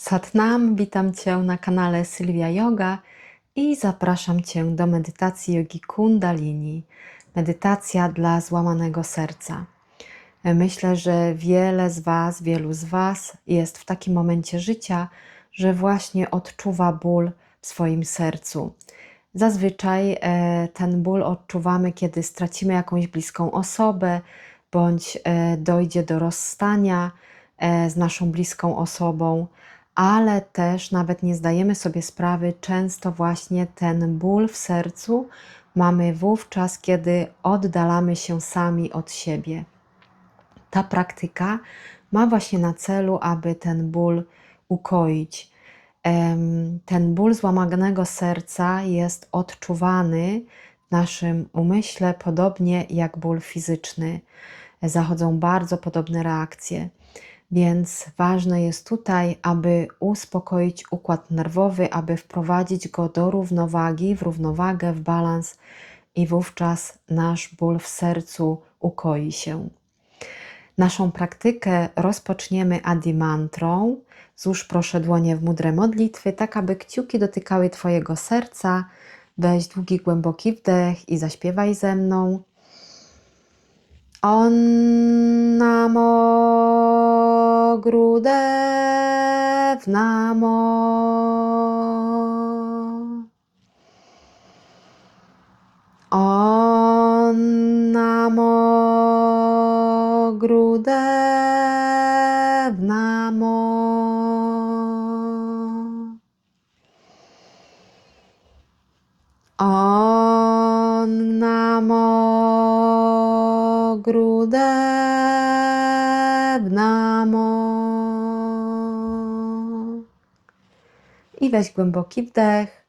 Satnam, witam Cię na kanale Sylwia Yoga i zapraszam Cię do medytacji jogi Kundalini. Medytacja dla złamanego serca. Myślę, że wiele z Was, wielu z Was jest w takim momencie życia, że właśnie odczuwa ból w swoim sercu. Zazwyczaj e, ten ból odczuwamy, kiedy stracimy jakąś bliską osobę, bądź e, dojdzie do rozstania e, z naszą bliską osobą ale też nawet nie zdajemy sobie sprawy, często właśnie ten ból w sercu mamy wówczas, kiedy oddalamy się sami od siebie. Ta praktyka ma właśnie na celu, aby ten ból ukoić. Ten ból złamanego serca jest odczuwany w naszym umyśle podobnie jak ból fizyczny. Zachodzą bardzo podobne reakcje. Więc ważne jest tutaj, aby uspokoić układ nerwowy, aby wprowadzić go do równowagi, w równowagę, w balans i wówczas nasz ból w sercu ukoi się. Naszą praktykę rozpoczniemy adimantrą. Złóż proszę dłonie w mudrę modlitwy, tak aby kciuki dotykały Twojego serca. Weź długi, głęboki wdech i zaśpiewaj ze mną. On namo Grudev Namo. On Namo Grudev Namo. On Namo Grudev I weź głęboki wdech.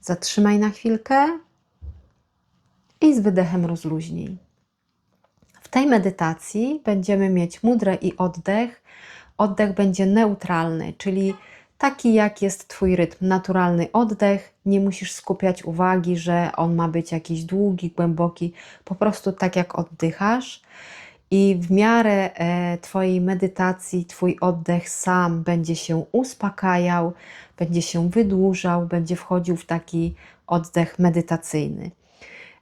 Zatrzymaj na chwilkę i z wydechem rozluźnij. W tej medytacji będziemy mieć mudrę i oddech. Oddech będzie neutralny, czyli taki jak jest Twój rytm, naturalny oddech. Nie musisz skupiać uwagi, że on ma być jakiś długi, głęboki, po prostu tak jak oddychasz i w miarę e, Twojej medytacji Twój oddech sam będzie się uspokajał, będzie się wydłużał, będzie wchodził w taki oddech medytacyjny.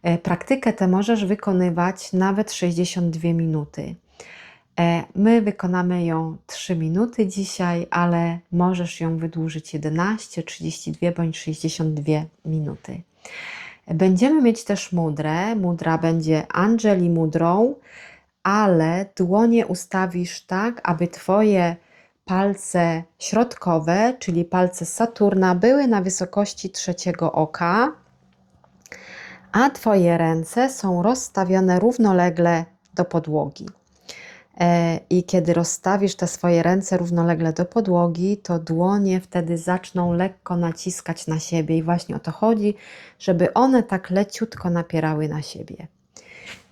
E, praktykę tę możesz wykonywać nawet 62 minuty. E, my wykonamy ją 3 minuty dzisiaj, ale możesz ją wydłużyć 11, 32 bądź 62 minuty. Będziemy mieć też mudrę. Mudra będzie Angeli mudrą ale dłonie ustawisz tak, aby Twoje palce środkowe, czyli palce Saturna, były na wysokości trzeciego oka, a Twoje ręce są rozstawione równolegle do podłogi. E, I kiedy rozstawisz te swoje ręce równolegle do podłogi, to dłonie wtedy zaczną lekko naciskać na siebie, i właśnie o to chodzi, żeby one tak leciutko napierały na siebie.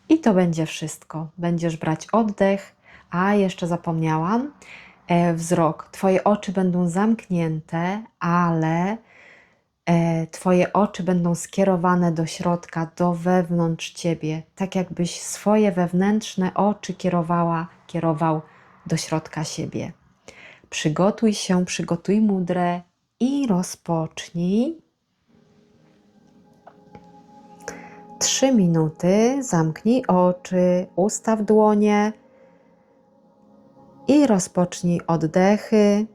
I to będzie wszystko. Będziesz brać oddech, a jeszcze zapomniałam, e, wzrok. Twoje oczy będą zamknięte, ale e, Twoje oczy będą skierowane do środka, do wewnątrz Ciebie, tak jakbyś swoje wewnętrzne oczy kierowała, kierował do środka siebie. Przygotuj się, przygotuj mudrę i rozpocznij. Trzy minuty, zamknij oczy, ustaw dłonie i rozpocznij oddechy.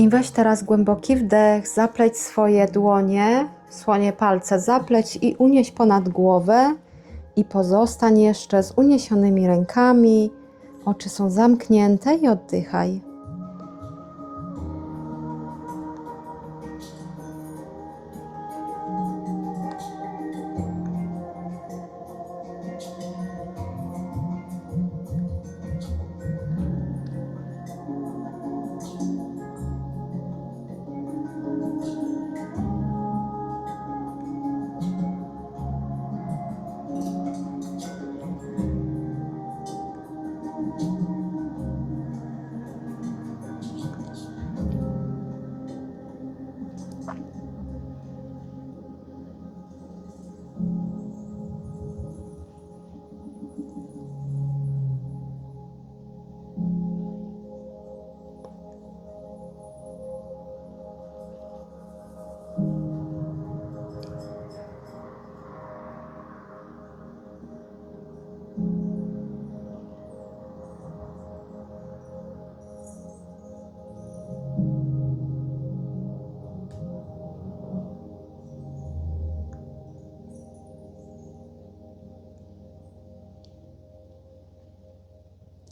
I weź teraz głęboki wdech, zapleć swoje dłonie, słonie palce, zapleć i unieś ponad głowę. I pozostań jeszcze z uniesionymi rękami. Oczy są zamknięte i oddychaj.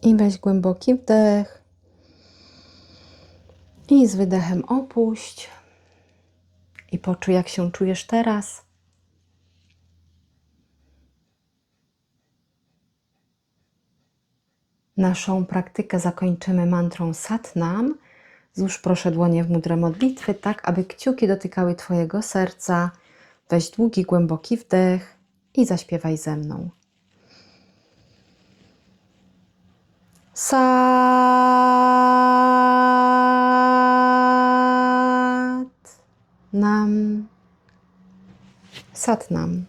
I weź głęboki wdech. I z wydechem opuść. I poczuj, jak się czujesz teraz. Naszą praktykę zakończymy mantrą Satnam. Złóż proszę dłonie w mudrę modlitwy, tak aby kciuki dotykały Twojego serca. Weź długi, głęboki wdech i zaśpiewaj ze mną. Sat Nam. Sat Nam.